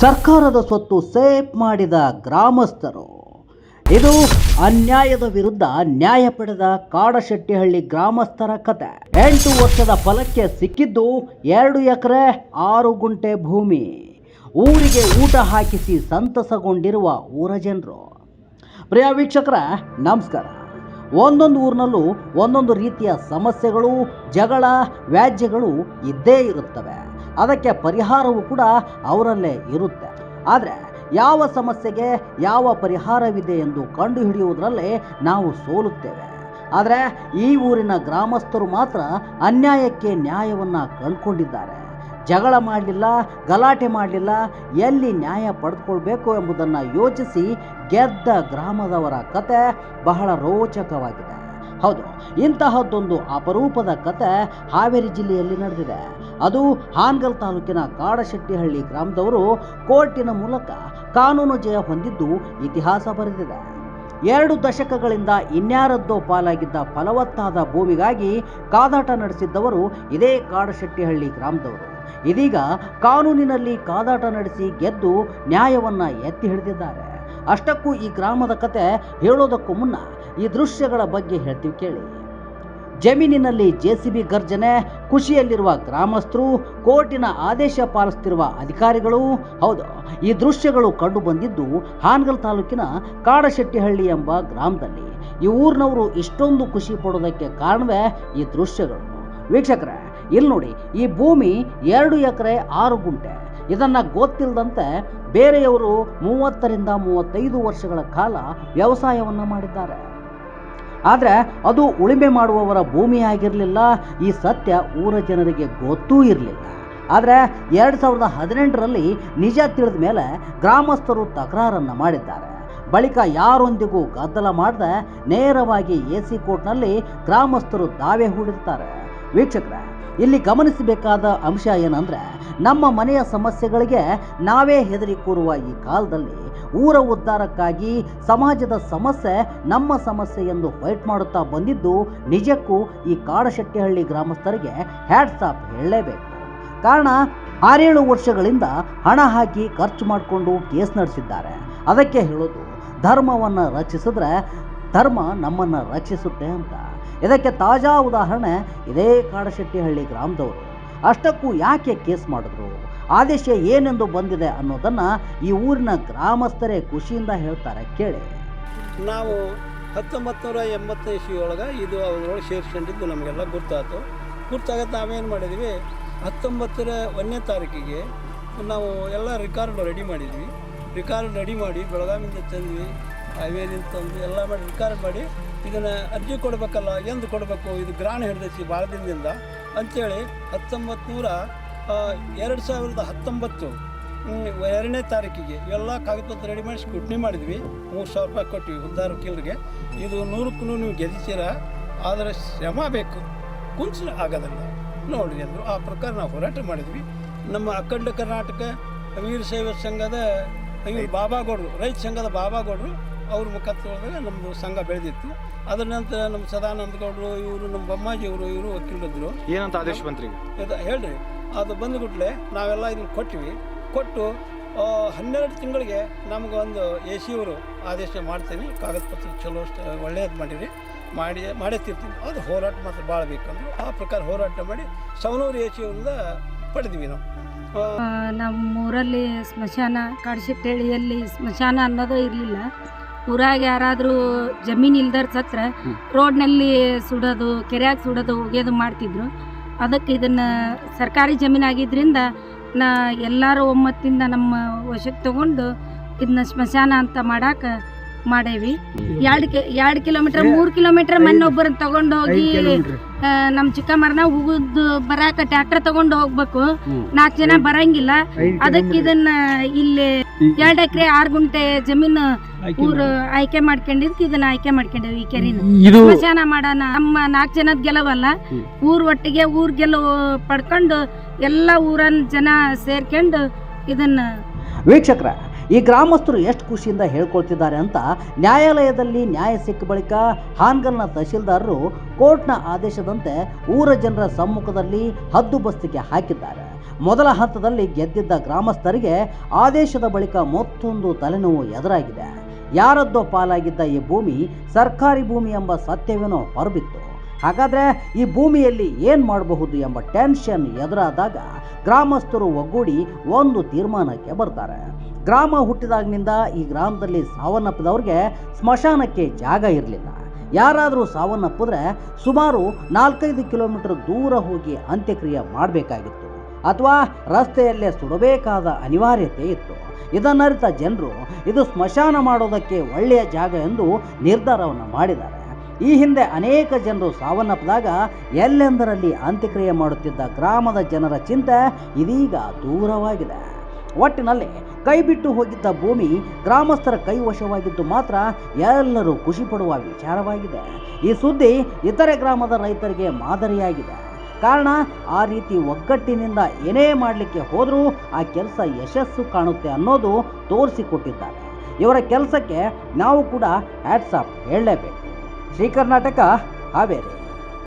ಸರ್ಕಾರದ ಸ್ವತ್ತು ಸೇಫ್ ಮಾಡಿದ ಗ್ರಾಮಸ್ಥರು. ಇದು ಅನ್ಯಾಯದ ವಿರುದ್ಧ ನ್ಯಾಯ ಪಡೆದ ಕಾಡಶೆಟ್ಟಿಹಳ್ಳಿ ಗ್ರಾಮಸ್ಥರ ಕತೆ. ಎಂಟು ವರ್ಷದ ಫಲಕ್ಕೆ ಸಿಕ್ಕಿದ್ದು ಎರಡು ಎಕರೆ ಆರು ಗುಂಟೆ ಭೂಮಿ. ಊರಿಗೆ ಊಟ ಹಾಕಿಸಿ ಸಂತಸಗೊಂಡಿರುವ ಊರ ಜನರು. ಪ್ರಿಯ ವೀಕ್ಷಕರ, ನಮಸ್ಕಾರ. ಒಂದೊಂದು ಊರಿನಲ್ಲೂ ಒಂದೊಂದು ರೀತಿಯ ಸಮಸ್ಯೆಗಳು, ಜಗಳ, ವ್ಯಾಜ್ಯಗಳು ಇದ್ದೇ ಇರುತ್ತವೆ. ಅದಕ್ಕೆ ಪರಿಹಾರವೂ ಕೂಡ ಅವರಲ್ಲೇ ಇರುತ್ತೆ. ಆದರೆ ಯಾವ ಸಮಸ್ಯೆಗೆ ಯಾವ ಪರಿಹಾರವಿದೆ ಎಂದು ಕಂಡುಹಿಡಿಯುವುದರಲ್ಲಿ ನಾವು ಸೋಲುತ್ತೇವೆ. ಆದರೆ ಈ ಊರಿನ ಗ್ರಾಮಸ್ಥರು ಮಾತ್ರ ಅನ್ಯಾಯಕ್ಕೆ ನ್ಯಾಯವನ್ನು ಕಂಡುಕೊಂಡಿದ್ದಾರೆ. ಜಗಳ ಮಾಡಲಿಲ್ಲ, ಗಲಾಟೆ ಮಾಡಲಿಲ್ಲ, ಎಲ್ಲಿ ನ್ಯಾಯ ಪಡೆದುಕೊಳ್ಬೇಕು ಎಂಬುದನ್ನು ಯೋಚಿಸಿ ಗೆದ್ದ ಗ್ರಾಮದವರ ಕತೆ ಬಹಳ ರೋಚಕವಾಗಿದೆ. ಹೌದು, ಇಂತಹದ್ದೊಂದು ಅಪರೂಪದ ಕತೆ ಹಾವೇರಿ ಜಿಲ್ಲೆಯಲ್ಲಿ ನಡೆದಿದೆ. ಅದು ಹಾನಗಲ್ ತಾಲೂಕಿನ ಕಾಡಶೆಟ್ಟಿಹಳ್ಳಿ ಗ್ರಾಮದವರು ಕೋರ್ಟಿನ ಮೂಲಕ ಕಾನೂನು ಜಯ ಹೊಂದಿದ್ದು ಇತಿಹಾಸ ಬರೆದಿದೆ. ಎರಡು ದಶಕಗಳಿಂದ ಇನ್ಯಾರದ್ದೋ ಪಾಲಾಗಿದ್ದ ಫಲವತ್ತಾದ ಭೂಮಿಗಾಗಿ ಕಾದಾಟ ನಡೆಸಿದ್ದವರು ಇದೇ ಕಾಡಶೆಟ್ಟಿಹಳ್ಳಿ ಗ್ರಾಮದವರು. ಇದೀಗ ಕಾನೂನಿನಲ್ಲಿ ಕಾದಾಟ ನಡೆಸಿ ಗೆದ್ದು ನ್ಯಾಯವನ್ನ ಎತ್ತಿ ಹಿಡಿದಿದ್ದಾರೆ. ಅಷ್ಟಕ್ಕೂ ಈ ಗ್ರಾಮದ ಕತೆ ಹೇಳೋದಕ್ಕೂ ಮುನ್ನ ಈ ದೃಶ್ಯಗಳ ಬಗ್ಗೆ ಹೇಳ್ತೀವಿ ಕೇಳಿ. ಜಮೀನಿನಲ್ಲಿ ಜೆಸಿಬಿ ಗರ್ಜನೆ, ಖುಷಿಯಲ್ಲಿರುವ ಗ್ರಾಮಸ್ಥರು, ಕೋರ್ಟಿನ ಆದೇಶ ಪಾಲಿಸುತ್ತಿರುವ ಅಧಿಕಾರಿಗಳು, ಹೌದು, ಈ ದೃಶ್ಯಗಳು ಕಂಡು ಬಂದಿದ್ದು ಹಾನಗಲ್ ತಾಲೂಕಿನ ಕಾಡಶೆಟ್ಟಿಹಳ್ಳಿ ಎಂಬ ಗ್ರಾಮದಲ್ಲಿ. ಈ ಊರಿನವರು ಇಷ್ಟೊಂದು ಖುಷಿ ಪಡೋದಕ್ಕೆ ಕಾರಣವೇ ಈ ದೃಶ್ಯಗಳು. ವೀಕ್ಷಕರೇ, ಇಲ್ಲಿ ನೋಡಿ, ಈ ಭೂಮಿ ಎರಡು ಎಕರೆ, ಆರು ಗುಂಟೆ. ಇದನ್ನು ಗೊತ್ತಿಲ್ಲದಂತೆ ಬೇರೆಯವರು ಮೂವತ್ತರಿಂದ ಮೂವತ್ತೈದು ವರ್ಷಗಳ ಕಾಲ ವ್ಯವಸಾಯವನ್ನು ಮಾಡಿದ್ದಾರೆ. ಆದರೆ ಅದು ಉಳಿಮೆ ಮಾಡುವವರ ಭೂಮಿಯಾಗಿರಲಿಲ್ಲ, ಈ ಸತ್ಯ ಊರ ಜನರಿಗೆ ಗೊತ್ತೂ ಇರಲಿಲ್ಲ. ಆದರೆ ಎರಡು ಸಾವಿರದ ಹದಿನೆಂಟರಲ್ಲಿ ನಿಜ ತಿಳಿದ ಮೇಲೆ ಗ್ರಾಮಸ್ಥರು ತಕರಾರನ್ನು ಮಾಡಿದ್ದಾರೆ. ಬಳಿಕ ಯಾರೊಂದಿಗೂ ಗದ್ದಲ ಮಾಡದೆ ನೇರವಾಗಿ ಎ ಸಿ ಕೋರ್ಟ್ನಲ್ಲಿ ಗ್ರಾಮಸ್ಥರು ದಾವೆ ಹೂಡಿರ್ತಾರೆ. ವೀಕ್ಷಕರೇ, ಇಲ್ಲಿ ಗಮನಿಸಬೇಕಾದ ಅಂಶ ಏನಂದರೆ ನಮ್ಮ ಮನೆಯ ಸಮಸ್ಯೆಗಳಿಗೆ ನಾವೇ ಹೆದರಿ ಕೂರುವ ಈ ಕಾಲದಲ್ಲಿ ಊರ ಉದ್ಧಾರಕ್ಕಾಗಿ ಸಮಾಜದ ಸಮಸ್ಯೆ ನಮ್ಮ ಸಮಸ್ಯೆ ಎಂದು ಫೈಟ್ ಮಾಡುತ್ತಾ ಬಂದಿದ್ದು ನಿಜಕ್ಕೂ ಈ ಕಾಡಶೆಟ್ಟಿಹಳ್ಳಿ ಗ್ರಾಮಸ್ಥರಿಗೆ ಹ್ಯಾಟ್ಸ್ ಆಫ್ ಹೇಳಲೇಬೇಕು. ಕಾರಣ ಆರೇಳು ವರ್ಷಗಳಿಂದ ಹಣ ಹಾಕಿ ಖರ್ಚು ಮಾಡಿಕೊಂಡು ಕೇಸ್ ನಡೆಸಿದ್ದಾರೆ. ಅದಕ್ಕೆ ಹೇಳೋದು, ಧರ್ಮವನ್ನು ರಕ್ಷಿಸಿದ್ರೆ ಧರ್ಮ ನಮ್ಮನ್ನು ರಕ್ಷಿಸುತ್ತೆ ಅಂತ. ಇದಕ್ಕೆ ತಾಜಾ ಉದಾಹರಣೆ ಇದೇ ಕಾಡಶೆಟ್ಟಿಹಳ್ಳಿ ಗ್ರಾಮದವರು. ಅಷ್ಟಕ್ಕೂ ಯಾಕೆ ಕೇಸ್ ಮಾಡಿದ್ರು? ಆದೇಶ ಏನೆಂದು ಬಂದಿದೆ ಅನ್ನೋದನ್ನು ಈ ಊರಿನ ಗ್ರಾಮಸ್ಥರೇ ಖುಷಿಯಿಂದ ಹೇಳ್ತಾರೆ, ಕೇಳಿ. ನಾವು ಹತ್ತೊಂಬತ್ತು ನೂರ ಎಂಬತ್ತನೇ ಒಳಗೆ ಇದು ಅವ್ರೊಳಗೆ ಸೇರಿಸ್ಕೊಂಡಿದ್ದು ನಮಗೆಲ್ಲ ಗುರ್ತಾಯಿತು. ಗುರ್ತಾಗತ್ತೆ ನಾವೇನು ಮಾಡಿದ್ವಿ, ಹತ್ತೊಂಬತ್ತರ ಒಂದನೇ ತಾರೀಕಿಗೆ ನಾವು ಎಲ್ಲ ರಿಕಾರ್ಡ್ ರೆಡಿ ಮಾಡಿದ್ವಿ. ರಿಕಾರ್ಡ್ ರೆಡಿ ಮಾಡಿ ಬೆಳಗಾವಿಂದ ತಂದ್ವಿ ಹೈವೇಲಿಂದ ತಂದು ಎಲ್ಲ ಮಾಡಿ ರಿಕಾರ್ಡ್ ಮಾಡಿ ಇದನ್ನು ಅರ್ಜಿ ಕೊಡಬೇಕಲ್ಲ, ಎಂದು ಕೊಡಬೇಕು. ಇದು ಗ್ರಾಣ ಹಿಡಿದೈತಿ ಭಾಳ ದಿನದಿಂದ ಅಂಥೇಳಿ ಹತ್ತೊಂಬತ್ತು ನೂರ ಎರಡು ಸಾವಿರದ ಹತ್ತೊಂಬತ್ತು ಎರಡನೇ ತಾರೀಕಿಗೆ ಎಲ್ಲ ಕಾಗದಪತ್ರ ರೆಡಿ ಮಾಡಿ ಸ್ಕ್ರೂಟ್ನಿ ಮಾಡಿದ್ವಿ. ಮೂರು ಸಾವಿರ ರೂಪಾಯಿ ಕೊಟ್ವಿ ಹುದ್ದಾರ ವಕೀಲರಿಗೆ. ಇದು ನೂರಕ್ಕೂ ನೀವು ಗೆದ್ದಿದ್ದೀರ? ಆದರೆ ಶ್ರಮ ಬೇಕು. ಕುಂಚ ಆಗೋದಲ್ಲ. ನೋಡಿರಿ ಅಂದರು. ಆ ಪ್ರಕಾರ ನಾವು ಹೋರಾಟ ಮಾಡಿದ್ವಿ. ನಮ್ಮ ಅಖಂಡ ಕರ್ನಾಟಕ ವೀರಶೈವ ಸಂಘದ ಬಾಬಾಗೌಡರು ರೈತ ಸಂಘದ ಬಾಬಾಗೌಡರು ಅವ್ರ ಮುಖಾಂತರ ನಮ್ಮದು ಸಂಘ ಬೆಳೆದಿತ್ತು. ಅದರ ನಂತರ ನಮ್ಮ ಸದಾನಂದ ಗೌಡರು ಇವರು ನಮ್ಮ ಬೊಮ್ಮಾಜಿಯವರು ಇವರು ವಕೀಲರಿದ್ದರು ಏನಂತ ಆದೇಶ ಬಂತ್ರಿ ಹೇಳ್ರಿ. ಅದು ಬಂದುಬಿಟ್ಲೆ ನಾವೆಲ್ಲ ಇದನ್ನು ಕೊಟ್ಟಿವಿ ಕೊಟ್ಟು ಹನ್ನೆರಡು ತಿಂಗಳಿಗೆ ನಮಗೊಂದು ಒಂದು ಎ ಸಿ ಅವರು ಆದೇಶ ಮಾಡ್ತೀನಿ. ಕಾಗದ ಪತ್ರ ಚಲೋ ಅಷ್ಟು ಒಳ್ಳೇದು ಮಾಡಿರಿ. ಮಾಡಿ ಮಾಡೇ ತೀರ್ತೀನಿ. ಅದು ಹೋರಾಟ ಮಾತ್ರ ಭಾಳ ಬೇಕಂದ್ರು. ಆ ಪ್ರಕಾರ ಹೋರಾಟ ಮಾಡಿ ಸವನೂರು ಎ ಸಿ ಅವರಿಂದ ಪಡೆದ್ವಿ ನಾವು. ನಮ್ಮೂರಲ್ಲಿ ಆ, ನಮ್ಮ ಊರಲ್ಲಿ ಸ್ಮಶಾನ ಕಾಡಶೆಟ್ಟಳ್ಳಿಯಲ್ಲಿ ಸ್ಮಶಾನ ಅನ್ನೋದು ಇರಲಿಲ್ಲ. ಊರಾಗ ಯಾರಾದರೂ ಜಮೀನು ಇಲ್ದರ್ ಸತ್ರ ರೋಡ್ನಲ್ಲಿ ಸುಡೋದು ಕೆರೆಯಾಗಿ ಸುಡೋದು ಒಗೆಯೋದು ಮಾಡ್ತಿದ್ರು. ಅದಕ್ಕೆ ಇದನ್ನು ಸರ್ಕಾರಿ ಜಮೀನಾಗಿದ್ದರಿಂದ ನಾ ಎಲ್ಲರೂ ಒಮ್ಮತ್ತಿಂದ ನಮ್ಮ ವಶಕ್ಕೆ ತಗೊಂಡು ಇದನ್ನ ಸ್ಮಶಾನ ಅಂತ ಮಾಡಾಕ ಮಾಡೇವಿ. ಎರಡು ಕಿ ಎರಡು ಕಿಲೋಮೀಟರ್ ಮೂರು ಕಿಲೋಮೀಟರ್ ಮೊನ್ನೆ ಒಬ್ಬರನ್ನ ತಗೊಂಡು ಹೋಗಿ ನಮ್ಮ ಚಿಕ್ಕಮ್ಮರನ್ನ ಉಗಿದು ಬರಾಕ ಟ್ರಾಕ್ಟರ್ ತಗೊಂಡು ಹೋಗ್ಬೇಕು. ನಾಲ್ಕು ಜನ ಬರಂಗಿಲ್ಲ. ಅದಕ್ಕೆ ಇದನ್ನ ಇಲ್ಲಿ ಎರಡು ಎಕರೆ ಆರು ಗುಂಟೆ ಜಮೀನು ಊರು ಆಯ್ಕೆ ಮಾಡ್ಕೊಂಡಿದ್ಕೆ ಇದನ್ನ ಆಯ್ಕೆ ಮಾಡ್ಕೊಂಡೇವಿ ಈ ಕೆರಿನ. ಸ್ಮಶಾನ ಮಾಡೋಣ. ನಮ್ಮ ನಾಲ್ಕು ಜನದ ಗೆಲವಲ್ಲ. ಊರ್ ಒಟ್ಟಿಗೆ ಊರ್ ಗೆಲುವು ಪಡ್ಕೊಂಡು ಎಲ್ಲ ಊರನ್ ಜನ ಸೇರ್ಕೊಂಡು ಇದನ್ನ ವೀಕ್ಷಕರ ಈ ಗ್ರಾಮಸ್ಥರು ಎಷ್ಟು ಖುಷಿಯಿಂದ ಹೇಳ್ಕೊಳ್ತಿದ್ದಾರೆ ಅಂತ ನ್ಯಾಯಾಲಯದಲ್ಲಿ ನ್ಯಾಯ ಸಿಕ್ಕ ಬಳಿಕ ಹಾನ್ಗಲ್ನ ತಹಶೀಲ್ದಾರರು ಕೋರ್ಟ್ನ ಆದೇಶದಂತೆ ಊರ ಜನರ ಸಮ್ಮುಖದಲ್ಲಿ ಹದ್ದುಬಸ್ತಿಗೆ ಹಾಕಿದ್ದಾರೆ. ಮೊದಲ ಹಂತದಲ್ಲಿ ಗೆದ್ದಿದ್ದ ಗ್ರಾಮಸ್ಥರಿಗೆ ಆದೇಶದ ಬಳಿಕ ಮತ್ತೊಂದು ತಲೆನೋವು ಎದುರಾಗಿದೆ. ಯಾರದ್ದೋ ಪಾಲಾಗಿದ್ದ ಈ ಭೂಮಿ ಸರ್ಕಾರಿ ಭೂಮಿ ಎಂಬ ಸತ್ಯವೇನೋ ಹೊರಬಿತ್ತು. ಹಾಗಾದರೆ ಈ ಭೂಮಿಯಲ್ಲಿ ಏನು ಮಾಡಬಹುದು ಎಂಬ ಟೆನ್ಷನ್ ಎದುರಾದಾಗ ಗ್ರಾಮಸ್ಥರು ಒಗ್ಗೂಡಿ ಒಂದು ತೀರ್ಮಾನಕ್ಕೆ ಬರ್ತಾರೆ. ಗ್ರಾಮ ಹುಟ್ಟಿದಾಗಿನಿಂದ ಈ ಗ್ರಾಮದಲ್ಲಿ ಸಾವನ್ನಪ್ಪಿದವ್ರಿಗೆ ಸ್ಮಶಾನಕ್ಕೆ ಜಾಗ ಇರಲಿಲ್ಲ. ಯಾರಾದರೂ ಸಾವನ್ನಪ್ಪಿದ್ರೆ ಸುಮಾರು ನಾಲ್ಕೈದು ಕಿಲೋಮೀಟರ್ ದೂರ ಹೋಗಿ ಅಂತ್ಯಕ್ರಿಯೆ ಮಾಡಬೇಕಾಗಿತ್ತು. ಅಥವಾ ರಸ್ತೆಯಲ್ಲೇ ಸುಡಬೇಕಾದ ಅನಿವಾರ್ಯತೆ ಇತ್ತು. ಇದನ್ನರಿತ ಜನರು ಇದು ಸ್ಮಶಾನ ಮಾಡೋದಕ್ಕೆ ಒಳ್ಳೆಯ ಜಾಗ ಎಂದು ನಿರ್ಧಾರವನ್ನು ಮಾಡಿದ್ದಾರೆ. ಈ ಹಿಂದೆ ಅನೇಕ ಜನರು ಸಾವನ್ನಪ್ಪಿದಾಗ ಎಲ್ಲೆಂದರಲ್ಲಿ ಅಂತ್ಯಕ್ರಿಯೆ ಮಾಡುತ್ತಿದ್ದ ಗ್ರಾಮದ ಜನರ ಚಿಂತೆ ಇದೀಗ ದೂರವಾಗಿದೆ. ಒಟ್ಟಿನಲ್ಲಿ ಕೈಬಿಟ್ಟು ಹೋಗಿದ್ದ ಭೂಮಿ ಗ್ರಾಮಸ್ಥರ ಕೈವಶವಾಗಿದ್ದು ಮಾತ್ರ ಎಲ್ಲರೂ ಖುಷಿಪಡುವ ವಿಚಾರವಾಗಿದೆ. ಈ ಸುದ್ದಿ ಇತರೆ ಗ್ರಾಮದ ರೈತರಿಗೆ ಮಾದರಿಯಾಗಿದೆ. ಕಾರಣ, ಆ ರೀತಿ ಒಗ್ಗಟ್ಟಿನಿಂದ ಏನೇ ಮಾಡಲಿಕ್ಕೆ ಹೋದರೂ ಆ ಕೆಲಸ ಯಶಸ್ಸು ಕಾಣುತ್ತೆ ಅನ್ನೋದು ತೋರಿಸಿಕೊಟ್ಟಿದ್ದಾರೆ. ಇವರ ಕೆಲಸಕ್ಕೆ ನಾವು ಕೂಡ ಹ್ಯಾಟ್ಸಾಪ್ ಹೇಳಲೇಬೇಕು. ಶ್ರೀ ಕರ್ನಾಟಕ ಹಾವೇರಿ.